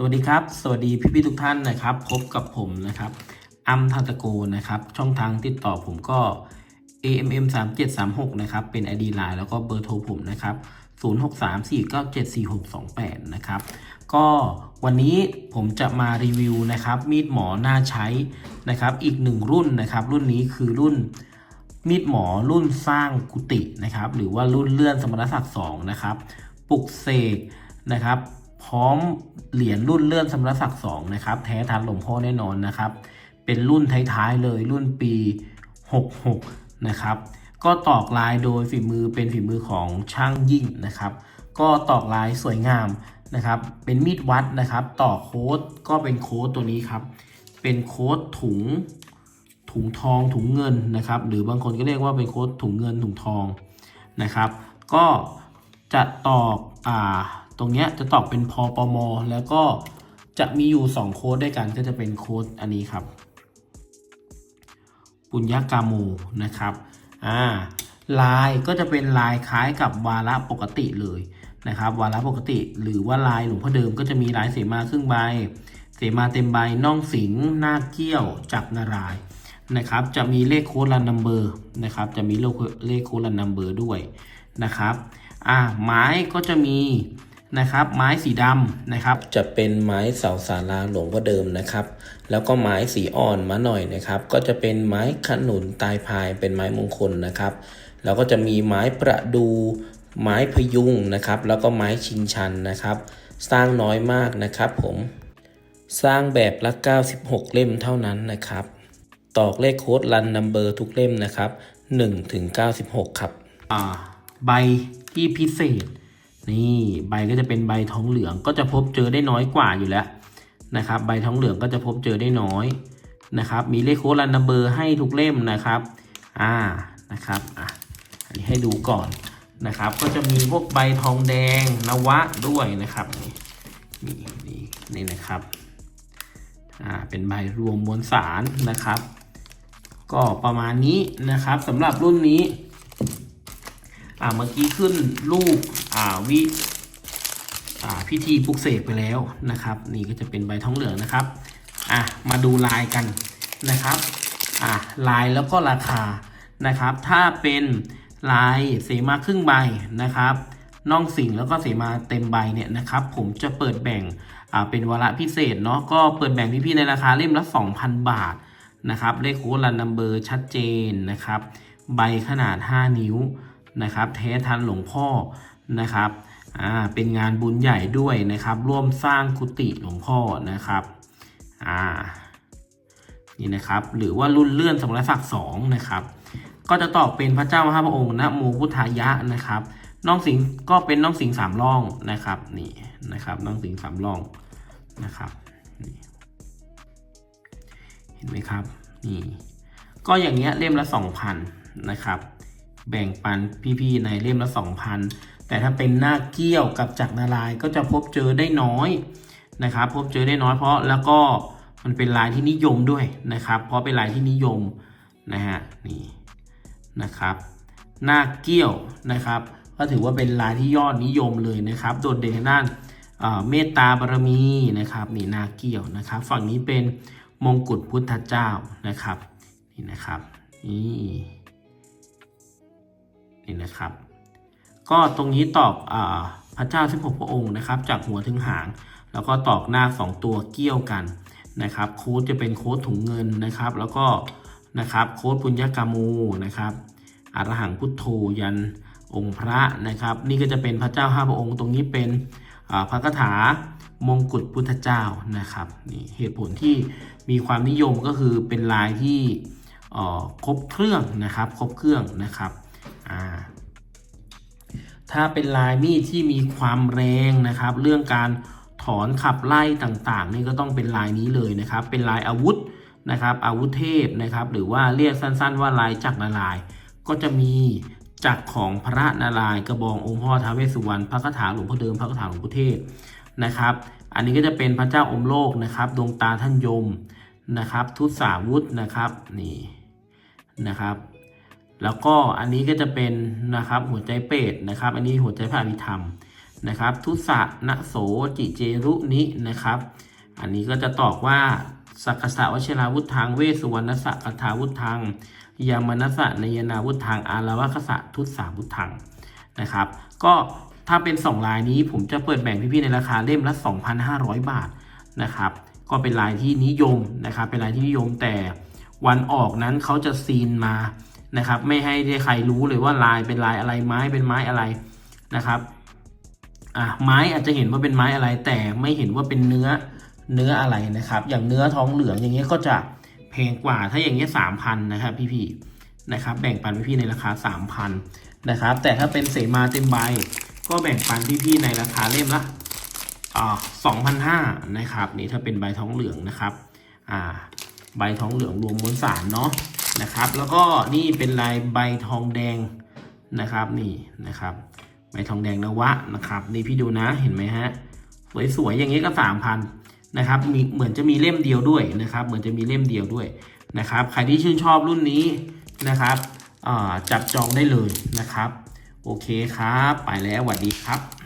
สวัสดีครับ สวัสดีพี่ๆทุกท่านนะครับ พบกับผมนะครับอัมทันตะโกนะครับ ช่องทางติดต่อผมก็ AMM 3 7 3 6นะครับ เป็น ID Line แล้วก็เบอร์โทรผมนะครับ 0 6 3 4 9 7 4 6 2 8 นะครับ ก็วันนี้ผมจะมารีวิวนะครับ มีดหมอหน่าใช้นะครับ อีกหนึ่งรุ่นนะครับ รุ่นนี้คือรุ่นมีดหมอรุ่นสร้างกุฏินะครับ หรือว่ารุ่นเลื่อนสมณศักดิ์สองนะครับ ปลุกเสกนะครับ พร้อมเหรียญรุ่นเลื่อนสมณศักดิ์สองนะครับ แท้ทันหลวงพ่อแน่นอนนะครับ เป็นรุ่นท้ายๆเลยรุ่นปี 66 นะครับ ก็ตอกลายโดยฝีมือเป็นฝีมือของช่างยิ่งนะครับ ก็ตอกลายสวยงามนะครับ เป็นมีดวัดนะครับ ต่อโค้ดก็เป็นโค้ดตัวนี้ครับ เป็นโค้ดถุงถุงทองถุงเงินนะครับ หรือบางคนก็เรียกว่าเป็นโค้ดถุงเงินถุงทองนะครับ ก็จะตอกอ่า ตรงเนี้ยจะตอกเป็นพอปมแล้วก็จะมีอยู่ 2 โค้ดด้วยกันก็จะเป็นโค้ดอันนี้ครับ ปุญญากาโมนะครับอ่าลายก็จะเป็นลายคล้ายกับวาระปกติเลยนะครับ วาระปกติ หรือว่าลายหลวงพ่อเดิมก็จะมีลายเสมาครึ่งใบ เสมาเต็มใบน่องสิงหน้าเกี้ยว จับนารายนะครับ จะมีเลขโค้ดรันนัมเบอร์นะครับ จะมีเลขเลขโค้ดรันนัมเบอร์ด้วยนะครับ อ่าไม้ก็จะมี นะครับ ไม้สีดำนะครับ จะเป็นไม้เสาสาราหลวงพ่อเดิมนะครับ แล้วก็ไม้สีอ่อนมาหน่อยนะครับ ก็จะเป็นไม้ขนุนตายพายเป็นไม้มงคลนะครับ แล้วก็จะมีไม้ประดู ไม้พยุงนะครับ แล้วก็ไม้ชิงชันนะครับ สร้างน้อยมากนะครับผมสร้างแบบละ 96 เล่มเท่านั้นนะครับ ตอกเลขโค้ดรันนัมเบอร์ทุกเล่มนะครับ1ถึง96 ครับ อ่า ใบที่พิเศษ นี่ใบก็จะเป็นใบทองเหลืองก็จะพบเจอได้น้อยกว่าอยู่แล้วนะครับใบทองเหลืองก็จะพบเจอได้น้อยนะครับ มีเลขโค้ดรันนัมเบอร์ให้ทุกเล่มนะครับอ่านะครับอะอันนี้ให้ดูก่อนนะครับ ก็จะมีพวกใบทองแดงนวะด้วยนะครับนี่นี่นี่นี่นะครับอ่าเป็นใบรวมมวลสารนะครับ ก็ประมาณนี้นะครับสำหรับรุ่นนี้ อ่าเมื่อกี้ขึ้นรูปอ่าวิอ่าพิธีปลุกเสกไปแล้วนะครับ นี่ก็จะเป็นใบท้องเหลืองนะครับอะมาดูลายกันนะครับอะลายแล้วก็ราคานะครับ ถ้าเป็นลายเสมาครึ่งใบนะครับน่องสิงแล้วก็เสมาเต็มใบเนี่ยนะครับ ผมจะเปิดแบ่งอ่าเป็นวาระพิเศษเนาะก็เปิดแบ่งพี่ๆในราคาเล่มละ 2,000 บาทนะครับเลขโค้ดรันนัมเบอร์ชัดเจนนะครับ ใบขนาด 5 นิ้ว นะครับแท้ทันหลวงพ่อนะครับอ่าเป็นงานบุญใหญ่ด้วยนะครับ ร่วมสร้างกุฏิหลวงพ่อนะครับอ่านี่นะครับ หรือว่ารุ่นเลื่อนสมณศักดิ์สองนะครับ ก็จะตอบเป็นพระเจ้าห้าพระองค์นะโมพุทธายะนะครับน้องสิงห์ก็เป็นน้องสิงห์สามร่องนะครับนี่นะครับ น้องสิงห์สามร่องนะครับเห็นไหมครับนี่ก็อย่างเงี้ยเล่มละสองพันนะครับ แบ่งปันพี่ๆในเล่มละสองพันแต่ถ้าเป็นหน้าเกี้ยวกับจักรนารายก็จะพบเจอได้น้อยนะครับ พบเจอได้น้อยเพราะแล้วก็มันเป็นลายที่นิยมด้วยนะครับ เพราะเป็นลายที่นิยมนะฮะนี่นะครับ หน้าเกี้ยวนะครับ ก็ถือว่าเป็นลายที่ยอดนิยมเลยนะครับ โดดเด่นทางด้านเอ่อเมตตาบารมีนะครับนี่หน้าเกี้ยวนะครับ ฝั่งนี้เป็นมงกุฎพุทธเจ้านะครับนี่นะครับนี่ นี่นะครับ ก็ตรงนี้ตอกอพระเจ้าสิบหกพระองค์นะครับ จากหัวถึงหาง แล้วก็ตอกหน้าสองตัวเกี่ยวกันนะครับโค้ดจะเป็นโค้ดถุงเงินนะครับ แล้วก็นะครับโค้ดปุญญากามูนะครับอรหังพุทโธยันองค์พระนะครับ นี่ก็จะเป็นพระเจ้าห้าพระองค์ ตรงนี้เป็นพระคาถามงกุฎพุทธเจ้านะครับนี่เหตุผลที่มีความนิยมก็คือเป็นลายที่ครบเครื่องนะครับ ครบเครื่องนะครับ อ่าถ้าเป็นลายมีดที่มีความแรงนะครับ เรื่องการถอนขับไล่ต่างๆนี่ก็ต้องเป็นลายนี้เลยนะครับ เป็นลายอาวุธนะครับ อาวุธเทพนะครับ หรือว่าเรียกสั้นๆ ว่าลายจักรนาราย ก็จะมีจักรของพระนารายกระบององค์พ่อท้าวเวสสุวรรณพระคาถาหลวงพ่อเดิมพระคาถาหลวงพ่อเทพนะครับ อันนี้ก็จะเป็นพระเจ้าอมโลกนะครับดวงตาท่านยมนะครับ ทุตสาวุธนะครับนี่นะครับ แล้วก็อันนี้ก็จะเป็นนะครับหัวใจเป็ดนะครับ อันนี้หัวใจพระอภิธรรมนะครับ ทุสะนะโสจิเจรุนินะครับ อันนี้ก็จะตอบว่าสักษะวชิราวุธทางเวสุวรรณสะกถาวุธทางยามนัสะนยนาวุธทางอารวคสะทุสาวุธทางนะครับ ก็ถ้าเป็น 2 ลายนี้ผมจะเปิดแบ่งพี่ๆในราคาเล่มละ 2,500 บาทนะครับ ก็เป็นลายที่นิยมนะครับ เป็นลายที่นิยมแต่วันออกนั้นเขาจะซีนมา นะครับ ไม่ให้ใครรู้เลยว่าลายเป็นลายอะไรไม้เป็นไม้อะไรนะครับอะไม้อาจจะเห็นว่าเป็นไม้อะไร แต่ไม่เห็นว่าเป็นเนื้อเนื้ออะไรนะครับ อย่างเนื้อท้องเหลืองอย่างเงี้ยก็จะแพงกว่าถ้าอย่างเงี้ยสามพันนะครับพี่ๆนะครับ แบ่งปันพี่ๆในราคาสามพันนะครับ แต่ถ้าเป็นเสมาเต็มใบ ก็แบ่งปันพี่ๆในราคาเล่มละอ่าสองพันห้านะครับนี่ถ้าเป็นใบท้องเหลืองนะครับอ่าใบท้องเหลืองรวมมวลสารเนาะ นะครับ แล้วก็นี่เป็นลายใบทองแดงนะครับนี่นะครับ ใบทองแดงนวะนะครับ นี่พี่ดูนะเห็นไหมฮะสวยๆอย่างนี้ก็สามพันนะครับมีเหมือนจะมีเล่มเดียวด้วยนะครับ เหมือนจะมีเล่มเดียวด้วยนะครับใครที่ชื่นชอบรุ่นนี้นะครับจับจองได้เลยนะครับ โอเคครับ ไปแล้วสวัสดีครับ